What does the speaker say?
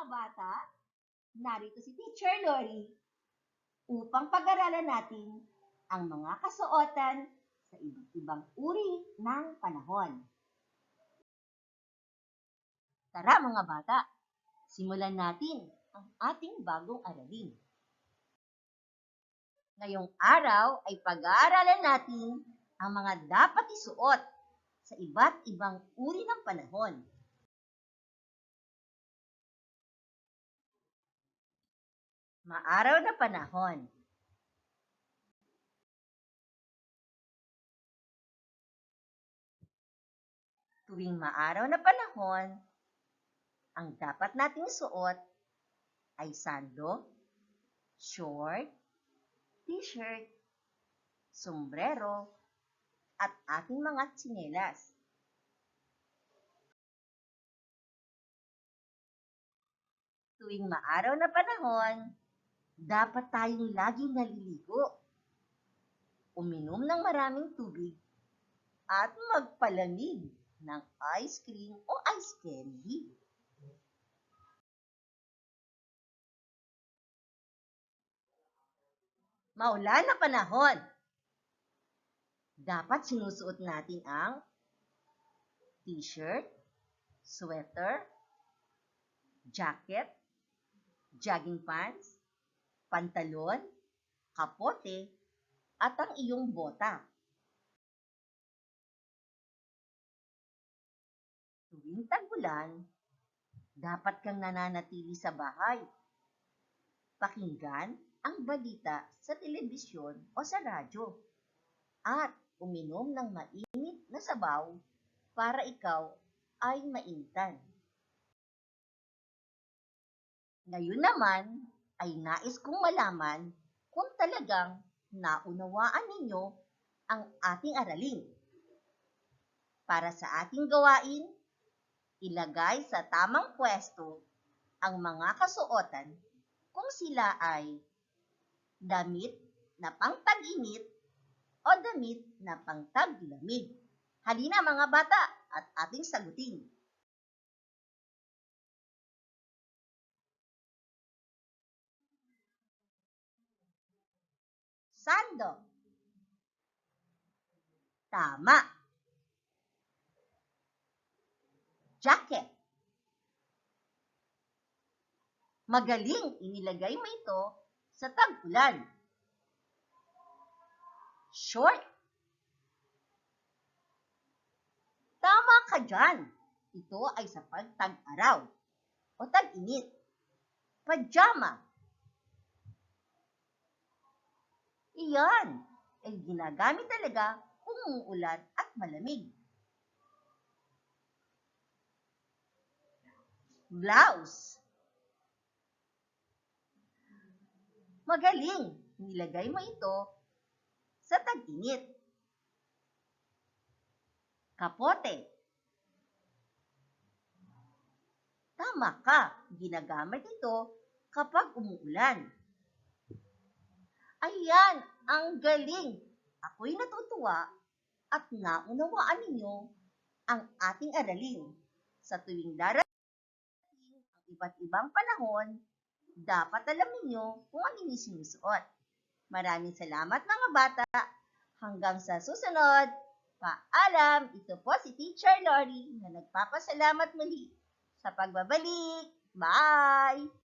mga bata, narito si Teacher Lori upang pag-aralan natin ang mga kasuotan sa iba't ibang uri ng panahon. Tara mga bata, simulan natin ang ating bagong aralin. Ngayong araw ay pag-aaralan natin ang mga dapat isuot sa iba't ibang uri ng panahon. Maaraw na panahon. Tuwing maaraw na panahon, ang dapat nating suot ay sando, short, t-shirt, sombrero, at ating mga tsinelas. Tuwing maaraw na panahon, dapat tayong laging naliligo, uminom ng maraming tubig, at magpalamig ng ice cream o ice candy. Maulan na panahon. Dapat sinusuot natin ang t-shirt, sweater, jacket, jogging pants, pantalon, kapote, at ang iyong bota. Tuwing tag-ulan, dapat kang nananatili sa bahay. Pakinggan ang balita sa telebisyon o sa radyo. At uminom ng mainit na sabaw para ikaw ay maintan. Ngayon naman ay nais kong malaman kung talagang naunawaan ninyo ang ating aralin. Para sa ating gawain, ilagay sa tamang pwesto ang mga kasuotan kung sila ay damit na pangtag-init o damit na pangtaglamig. Halina mga bata at ating sagutin. Sando. Tama. Jacket. Magaling inilagay mo ito sa tag-ulan. Short. Tama ka dyan. Ito ay sa pagtag-araw o tag-init. Pajama. Iyan ay ginagamit talaga kung umuulan at malamig. Blouse. Magaling, nilagay mo ito sa tag-init. Kapote. Tama ka, ginagamit ito kapag umuulan. Ayan, ang galing! Ako'y natutuwa at naunawaan ninyo ang ating aralin. Sa tuwing darating ang iba't ibang panahon, dapat alam ninyo kung ano yung sinusuot. Maraming salamat mga bata. Hanggang sa susunod, paalam! Ito po si Teacher Lori na nagpapasalamat muli sa pagbabalik. Bye!